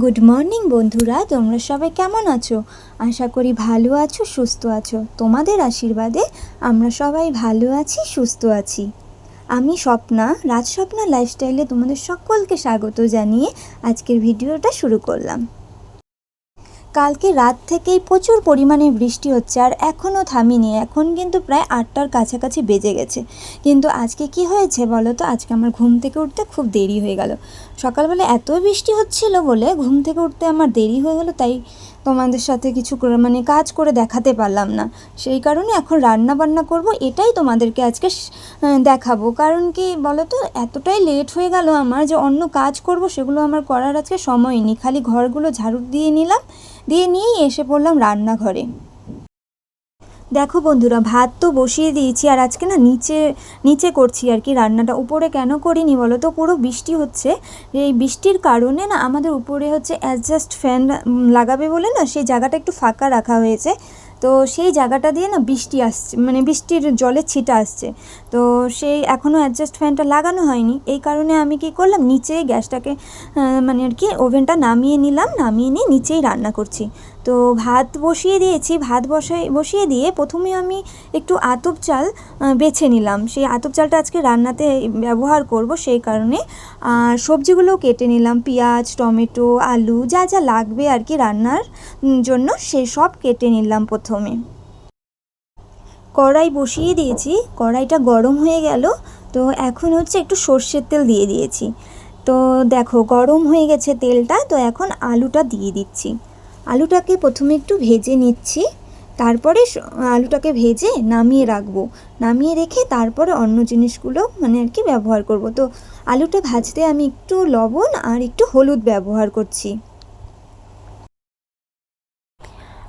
Good morning বন্ধুরা। তোমরা সবাই কেমন আছো? আশা করি ভালো আছো, সুস্থ আছো। তোমাদের আশীর্বাদে আমরা সবাই ভালো আছি, সুস্থ আছি। আমি স্বপ্না, রাজস্বপ্না লাইফস্টাইলে তোমাদের সকলকে স্বাগত জানিয়ে আজকের ভিডিওটা শুরু করলাম। কালকে রাত থেকেই প্রচুর পরিমাণে বৃষ্টি হচ্ছে আর এখনও থামিনি। এখন কিন্তু প্রায় আটটার কাছাকাছি বেজে গেছে। কিন্তু আজকে কি হয়েছে বলো তো? আজকে আমার ঘুম থেকে উঠতে খুব দেরি হয়ে গেল। সকালবেলা এত বৃষ্টি হচ্ছিল বলে ঘুম থেকে উঠতে আমার দেরি হয়ে গেলো, তাই তোমাদের সাথে কিছু মানে কাজ করে দেখাতে পারলাম না। সেই কারণে এখন রান্না বান্না করব, এটাই তোমাদেরকে আজকে দেখাবো। কারণ কি বলো তো? এতটাই লেট হয়ে গেল আমার যে অন্য কাজ করব, সেগুলো আমার করার আজকে সময় নেই। খালি ঘরগুলো ঝাড়ু দিয়ে নিলাম দিয়ে নিয়েই এসে পড়লাম রান্নাঘরে। দেখো বন্ধুরা, ভাত তো বসিয়ে দিয়েছি, আর আজকে না নিচে নিচে করছি আর কি রান্নাটা। উপরে কেন করিনি বলো তো? পুরো বৃষ্টি হচ্ছে। এই বৃষ্টির কারণে না আমাদের উপরে হচ্ছে অ্যাডজাস্ট ফ্যান লাগাবে বলে না সেই জায়গাটা একটু ফাঁকা রাখা হয়েছে। তো সেই জায়গাটা দিয়ে না বৃষ্টি আসছে মানে বৃষ্টির জলের ছিটা আসছে। তো সেই এখনও অ্যাডজাস্ট ফ্যানটা লাগানো হয়নি। এই কারণে আমি কি করলাম নিচে গ্যাসটাকে মানে আর কি ওভেনটা নামিয়ে নিলাম, নামিয়ে নিয়ে নিচেই রান্না করছি। তো ভাত বসিয়ে দিয়েছি, ভাত বসাই, বসিয়ে দিয়ে প্রথমে আমি একটু আতপ চাল বেছে নিলাম। সেই আতপ চালটা আজকে রান্নাতে ব্যবহার করব সেই কারণে। আর সবজিগুলোও কেটে নিলাম, পেঁয়াজ, টমেটো, আলু, যা যা লাগবে আর কি রান্নার জন্য সেই সব কেটে নিলাম প্রথমে। কড়াই বসিয়ে দিয়েছি, কড়াইটা গরম হয়ে গেল, তো এখন হচ্ছে একটু সর্ষের তেল দিয়ে দিয়েছি। তো দেখো গরম হয়ে গেছে তেলটা, তো এখন আলুটা দিয়ে দিচ্ছি। আলুটাকে প্রথমে একটু ভেজে নিচ্ছি, তারপরে আলুটাকে ভেজে নামিয়ে রাখব। নামিয়ে রেখে তারপরে অন্য জিনিসগুলো মানে আর কি ব্যবহার করব। তো আলুটা ভাজতে আমি একটু লবণ আর একটু হলুদ ব্যবহার করছি।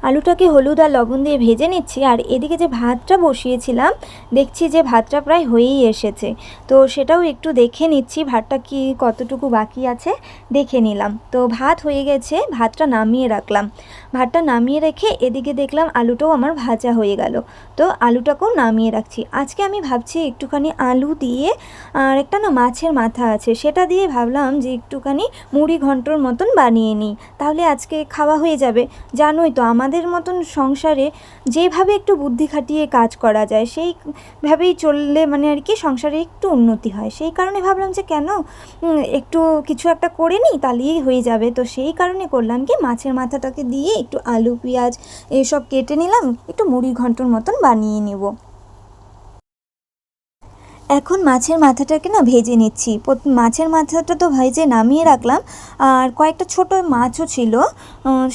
আলুটাকে হলুদ আর লবণ দিয়ে ভেজে নিচ্ছি আর এদিকে যে ভাতটা বসিয়েছিলাম, দেখছি যে ভাতটা প্রায় হয়েই এসেছে। তো সেটাও একটু দেখে নিচ্ছি, ভাতটা কি কতটুকু বাকি আছে, দেখে নিলাম। তো ভাত হয়ে গেছে, ভাতটা নামিয়ে রাখলাম। ভাতটা নামিয়ে রেখে এদিকে দেখলাম আলুটাও আমার ভাজা হয়ে গেল। তো আলুটাকেও নামিয়ে রাখছি। আজকে আমি ভাবছি একটুখানি আলু দিয়ে, আর একটা না মাছের মাথা আছে, সেটা দিয়ে ভাবলাম যে একটুখানি মুড়ি ঘন্টর মতন বানিয়ে নিই। তাহলে আজকে খাওয়া হয়ে যাবে। জানোই তো, আমাদের মতন সংসারে যেভাবে একটু বুদ্ধি খাটিয়ে কাজ করা যায়, সেইভাবেই চললে মানে আর কি সংসারে একটু উন্নতি হয়। সেই কারণে ভাবলাম যে কেন? একটু কিছু একটা করে নিই, তাহলেই হয়ে যাবে। তো সেই কারণে করলাম কি, মাছের মাথাটাকে দিয়ে একটু আলু, পেঁয়াজ, এসব কেটে নিলাম, একটু মুড়ি ঘন্টর মতন বানিয়ে নেব। এখন মাছের মাথাটাকে না ভেজে নিচ্ছি। মাছের মাথাটা তো ভেজে নামিয়ে রাখলাম, আর কয়েকটা ছোট মাছও ছিল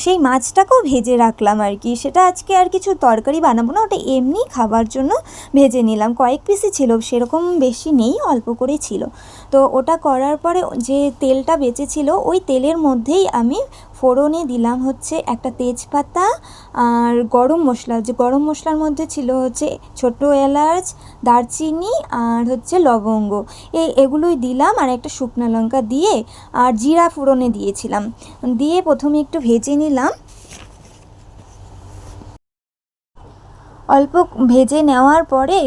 সেই মাছটাকেও ভেজে রাখলাম আর কি। সেটা আজকে আর কিছু তরকারি বানাবো না, ওটা এমনি খাবার জন্য ভেজে নিলাম। কয়েক পিসই ছিল, সেরকম বেশি নেই, অল্প করে ছিল। তো ওটা করার পরে যে তেলটা বেঁচেছিল, ওই তেলের মধ্যেই আমি ফোড়নে দিলাম হচ্ছে একটা তেজপাতা আর গরম মশলা, যে গরম মশলার মধ্যে ছিল হচ্ছে ছোট এলাচ, দারচিনি আর হচ্ছে লবঙ্গ। এই এগুলোই দিলাম আর একটা শুকনো লঙ্কা দিয়ে আর জিরা ফোড়নে দিয়েছিলাম। দিয়ে প্রথমে একটু ভেজে নিলাম। অল্প ভেজে নেওয়ার পরে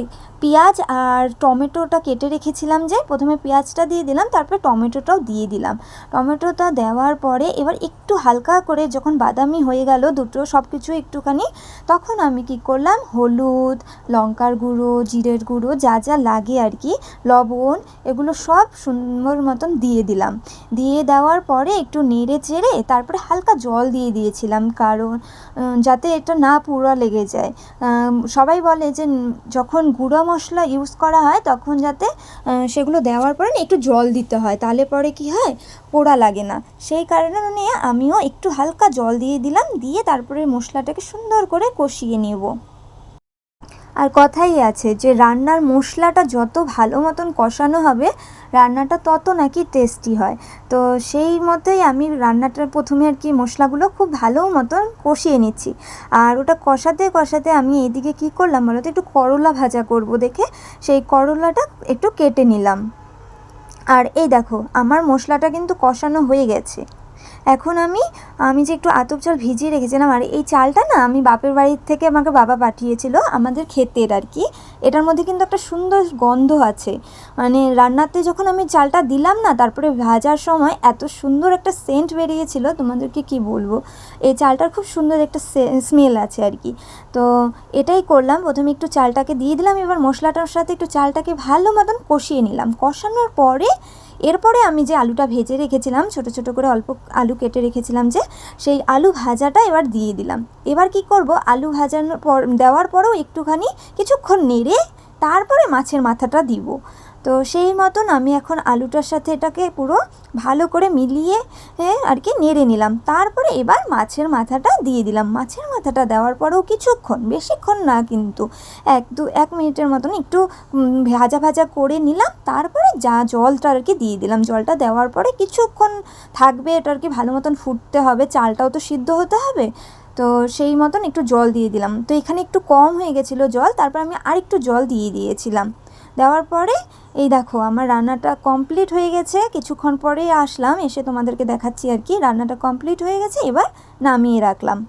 পেঁয়াজ আর টমেটোটা কেটে রেখেছিলাম যে প্রথমে পেঁয়াজটা দিয়ে দিলাম, তারপরে টমেটোটাও দিয়ে দিলাম। টমেটোটা দেওয়ার পরে এবার একটু হালকা করে যখন বাদামি হয়ে গেল দুটো সব কিছু একটুখানি, তখন আমি কি করলাম, হলুদ, লঙ্কার গুঁড়ো, জিরের গুঁড়ো, যা যা লাগে আর কি, লবণ, এগুলো সব সুন্দর মতন দিয়ে দিলাম। দিয়ে দেওয়ার পরে একটু নেড়ে চেড়ে তারপরে হালকা জল দিয়ে দিয়েছিলাম, কারণ যাতে এটা না পুড়া লেগে যায়। সবাই বলে যে যখন গুঁড়ো মশলা ইউজ করা হয়, তখন যাতে সেগুলো দেওয়ার পরে একটু জল দিতে হয়, তাহলে পরে কি হয়, পোড়া লাগে না। সেই কারণে নিয়ে আমিও একটু হালকা জল দিয়ে দিলাম, দিয়ে তারপরে মশলাটাকে সুন্দর করে কষিয়ে নেব। আর কথাই আছে যে রান্নার মশলাটা যত ভালো মতন কষানো হবে, রান্নাটা তত নাকি টেস্টি হয়। তো সেই মতোই আমি রান্নাটার প্রথমে আর কি মশলাগুলো খুব ভালো মতন কষিয়ে নিচ্ছি। আর ওটা কষাতে কষাতে আমি এদিকে কি করলাম বলো তো? একটু করলা ভাজা করব দেখে। সেই করলাটা একটু কেটে নিলাম। আর এই দেখো, আমার মশলাটা কিন্তু কষানো হয়ে গেছে। এখন আমি আমি যে একটু আতপ চাল ভিজিয়ে রেখেছিলাম, আর এই চালটা না আমি বাপের বাড়ির থেকে আমাকে বাবা পাঠিয়েছিল, আমাদের ক্ষেতের আর কি। এটার মধ্যে কিন্তু একটা সুন্দর গন্ধ আছে। মানে রান্নাতে যখন আমি চালটা দিলাম না, তারপরে ভাজার সময় এত সুন্দর একটা সেন্ট বেরিয়েছিল, তোমাদেরকে কি বলব? এই চালটার খুব সুন্দর একটা স্মেল আছে আর কি। তো এটাই করলাম, প্রথমে একটু চালটাকে দিয়ে দিলাম, এবার মশলাটার সাথে একটু চালটাকে ভালো মতন কষিয়ে নিলাম। কষানোর পরে এরপরে আমি যে আলুটা ভেজে রেখেছিলাম, ছোট ছোট করে অল্প আলু কেটে রেখেছিলাম যে, সেই আলু ভাজাটা এবার দিয়ে দিলাম। এবার কি করব? আলু ভাজানোর পর, দেওয়ার পরেও একটুখানি কিছুক্ষণ নেড়ে তারপরে মাছের মাথাটা দিব। তো সেই মতন আমি এখন আলুটার সাথে এটাকে পুরো ভালো করে মিলিয়ে আর কি নেড়ে নিলাম। তারপরে এবার মাছের মাথাটা দিয়ে দিলাম। মাছের মাথাটা দেওয়ার পরেও কিছুক্ষণ, বেশিক্ষণ না কিন্তু, এক দু, এক মিনিটের মতন একটু ভাজা ভাজা করে নিলাম। তারপরে যা জলটা আর কি দিয়ে দিলাম। জলটা দেওয়ার পরে কিছুক্ষণ থাকবে, এটা আর কি ভালো মতন ফুটতে হবে, চালটাও তো সিদ্ধ হতে হবে। তো সেই মতন একটু জল দিয়ে দিলাম। তো এখানে একটু কম হয়ে গেছিল জল, তারপর আমি আরেকটু জল দিয়ে দিয়েছিলাম। দেওয়ার পরে, এই দেখো, আমার রান্নাটা কমপ্লিট হয়ে গেছে। কিছুক্ষণ পরেই আসলাম, এসে তোমাদেরকে দেখাচ্ছি আর কি, রান্নাটা কমপ্লিট হয়ে গেছে, এবার নামিয়ে রাখলাম।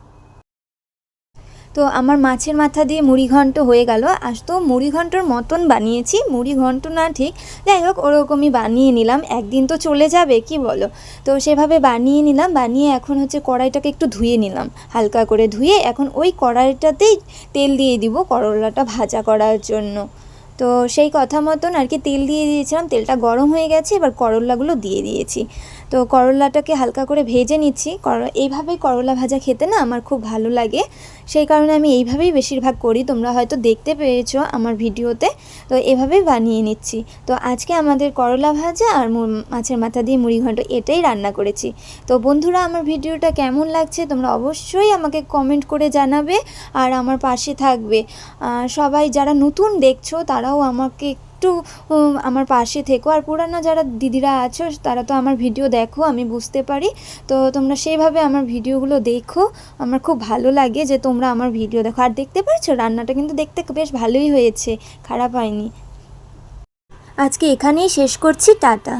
তো আমার মাছের মাথা দিয়ে মুড়ি ঘন্ট হয়ে গেল। আজ তো মুড়ি ঘন্টর মতন বানিয়েছি, মুড়ি ঘন্ট না ঠিক। যাই হোক, ওরকমই বানিয়ে নিলাম। একদিন তো চলে যাবে, কি বলো? তো সেভাবে বানিয়ে নিলাম, বানিয়ে এখন হচ্ছে কড়াইটাকে একটু ধুয়ে নিলাম। হালকা করে ধুয়ে এখন ওই কড়াইটাতেই তেল দিয়ে দিব করলাটা ভাজা করার জন্য। তো সেই কথা মতন আর কি তেল দিয়ে দিয়েছিলাম, তেলটা গরম হয়ে গেছে, এবার করল্লাগুলো দিয়ে দিয়েছি। তো করলাটাকে হালকা করে ভেজে নিচ্ছি। এইভাবেই করলা ভাজা খেতে না আমার খুব ভালো লাগে। সেই কারণে আমি এইভাবেই বেশিরভাগ করি। তোমরা হয়তো দেখতে পেয়েছ আমার ভিডিওতে। তো এভাবেই বানিয়ে নিচ্ছি। তো আজকে আমাদের করলা ভাজা আর মাছের মাথা দিয়ে মুড়ি ঘন্ট এটাই রান্না করেছি। তো বন্ধুরা, আমার ভিডিওটা কেমন লাগছে তোমরা অবশ্যই আমাকে কমেন্ট করে জানাবে আর আমার পাশে থাকবে। সবাই যারা নতুন দেখছ, তারাও আমাকে একটু আমার পাশে থেকো। আর পুরানো যারা দিদিরা আছো, তারা তো আমার ভিডিও দেখো, আমি বুঝতে পারি। তো তোমরা সেইভাবে আমার ভিডিওগুলো দেখো। আমার খুব ভালো লাগে যে তোমরা আমার ভিডিও দেখো। আর দেখতে পারছ, রান্নাটা কিন্তু দেখতে বেশ ভালোই হয়েছে। খারাপ হয়নি। আজকে এখানেই শেষ করছি। টাটা।